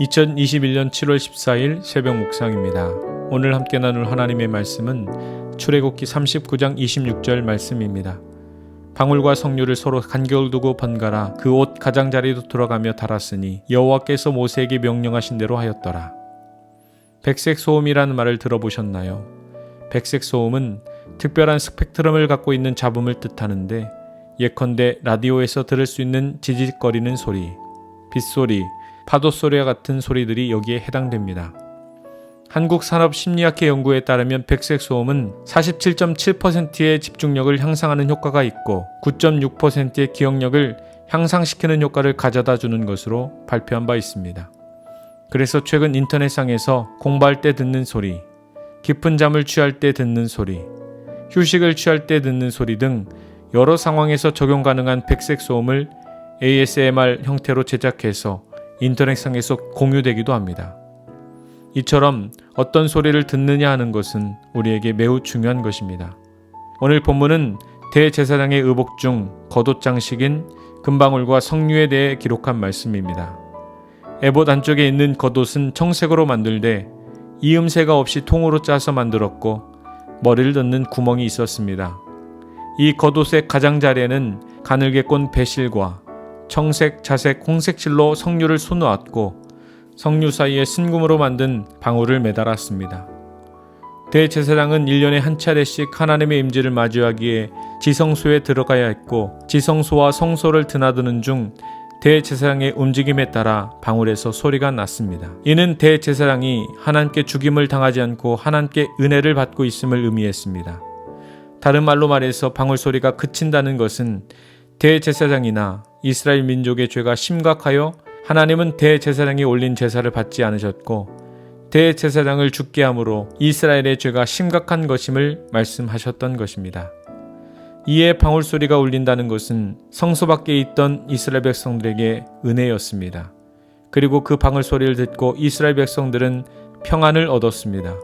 2021년 7월 14일 새벽 묵상입니다. 오늘 함께 나눌 하나님의 말씀은 출애굽기 39장 26절 말씀입니다. 방울과 석류를 서로 간격을 두고 번갈아 그 옷 가장자리로 들어가며 달았으니 여호와께서 모세에게 명령하신 대로 하였더라. 백색 소음이라는 말을 들어보셨나요? 백색 소음은 특별한 스펙트럼을 갖고 있는 잡음을 뜻하는데 예컨대 라디오에서 들을 수 있는 지직거리는 소리, 빗소리, 파도 소리와 같은 소리들이 여기에 해당됩니다. 한국산업심리학회 연구에 따르면 백색 소음은 47.7%의 집중력을 향상하는 효과가 있고 9.6%의 기억력을 향상시키는 효과를 가져다 주는 것으로 발표한 바 있습니다. 그래서 최근 인터넷상에서 공부할 때 듣는 소리, 깊은 잠을 취할 때 듣는 소리, 휴식을 취할 때 듣는 소리 등 여러 상황에서 적용 가능한 백색 소음을 ASMR 형태로 제작해서 인터넷상에서 공유되기도 합니다. 이처럼 어떤 소리를 듣느냐 하는 것은 우리에게 매우 중요한 것입니다. 오늘 본문은 대제사장의 의복 중 겉옷 장식인 금방울과 석류에 대해 기록한 말씀입니다. 에봇 안쪽에 있는 겉옷은 청색으로 만들되 이음새가 없이 통으로 짜서 만들었고 머리를 넣는 구멍이 있었습니다. 이 겉옷의 가장자리에는 가늘게 꼰 배실과 청색, 자색, 홍색실로 석류를 수놓았고 석류 사이에 순금으로 만든 방울을 매달았습니다. 대제사장은 1년에 한 차례씩 하나님의 임재를 마주하기에 지성소에 들어가야 했고 지성소와 성소를 드나드는 중 대제사장의 움직임에 따라 방울에서 소리가 났습니다. 이는 대제사장이 하나님께 죽임을 당하지 않고 하나님께 은혜를 받고 있음을 의미했습니다. 다른 말로 말해서 방울 소리가 그친다는 것은 대제사장이나 이스라엘 민족의 죄가 심각하여 하나님은 대제사장이 올린 제사를 받지 않으셨고 대제사장을 죽게 함으로 이스라엘의 죄가 심각한 것임을 말씀하셨던 것입니다. 이에 방울 소리가 울린다는 것은 성소 밖에 있던 이스라엘 백성들에게 은혜였습니다. 그리고 그 방울 소리를 듣고 이스라엘 백성들은 평안을 얻었습니다.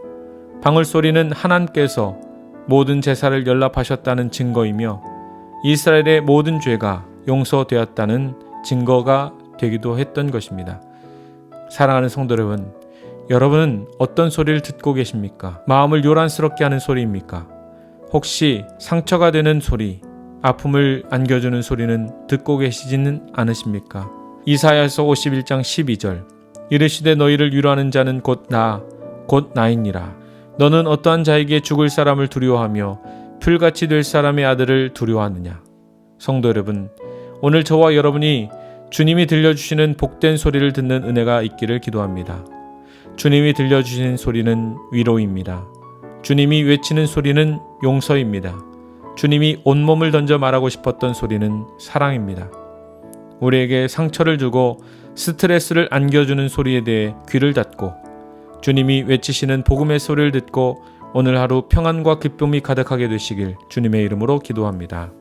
방울 소리는 하나님께서 모든 제사를 연락하셨다는 증거이며 이스라엘의 모든 죄가 용서되었다는 증거가 되기도 했던 것입니다. 사랑하는 성도 여러분, 여러분은 어떤 소리를 듣고 계십니까? 마음을 요란스럽게 하는 소리입니까? 혹시 상처가 되는 소리, 아픔을 안겨주는 소리는 듣고 계시지는 않으십니까? 이사야서 51장 12절 이르시되 너희를 위로하는 자는 곧 나, 곧 나이니라. 너는 어떠한 자에게 죽을 사람을 두려워하며 풀같이 될 사람의 아들을 두려워하느냐? 성도 여러분, 오늘 저와 여러분이 주님이 들려주시는 복된 소리를 듣는 은혜가 있기를 기도합니다. 주님이 들려주시는 소리는 위로입니다. 주님이 외치는 소리는 용서입니다. 주님이 온몸을 던져 말하고 싶었던 소리는 사랑입니다. 우리에게 상처를 주고 스트레스를 안겨주는 소리에 대해 귀를 닫고 주님이 외치시는 복음의 소리를 듣고 오늘 하루 평안과 기쁨이 가득하게 되시길 주님의 이름으로 기도합니다.